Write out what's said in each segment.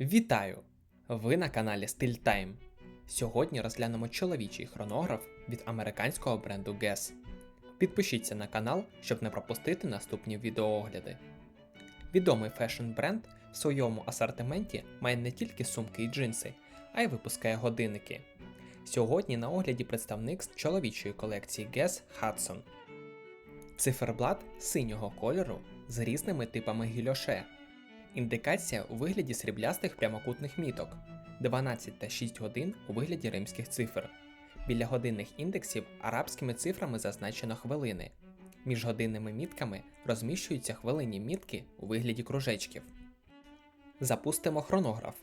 Вітаю! Ви на каналі Style Time. Сьогодні розглянемо чоловічий хронограф від американського бренду Guess. Підпишіться на канал, щоб не пропустити наступні відеоогляди. Відомий фешн бренд в своєму асортименті має не тільки сумки і джинси, а й випускає годинники. Сьогодні на огляді представник з чоловічої колекції Guess Hudson. Циферблат синього кольору з різними типами гільоше. Індикація у вигляді сріблястих прямокутних міток 12 та 6 годин у вигляді римських цифр. Біля годинних індексів арабськими цифрами зазначено хвилини. Між годинними мітками розміщуються хвилинні мітки у вигляді кружечків. Запустимо хронограф.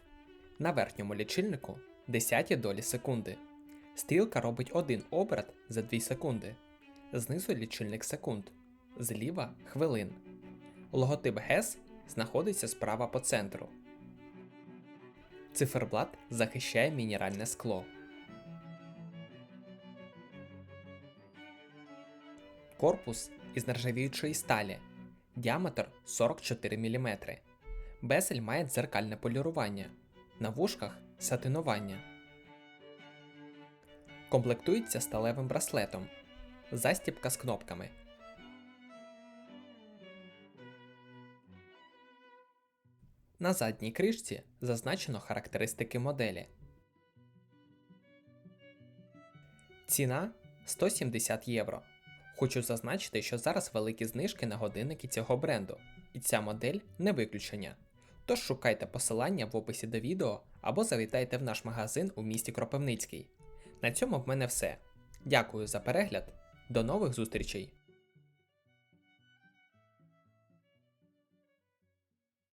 На верхньому лічильнику 10 долі секунди. Стрілка робить один оберт за 2 секунди. Знизу лічильник секунд. Зліва хвилин. Логотип GES знаходиться справа по центру. Циферблат захищає мінеральне скло. Корпус із нержавіючої сталі. Діаметр 44 мм. Безель має дзеркальне полірування. На вушках сатинування. Комплектується сталевим браслетом. Застібка з кнопками. На задній кришці зазначено характеристики моделі. Ціна 170 євро. Хочу зазначити, що зараз великі знижки на годинники цього бренду, і ця модель не виключення. Тож шукайте посилання в описі до відео або завітайте в наш магазин у місті Кропивницький. На цьому в мене все. Дякую за перегляд. До нових зустрічей!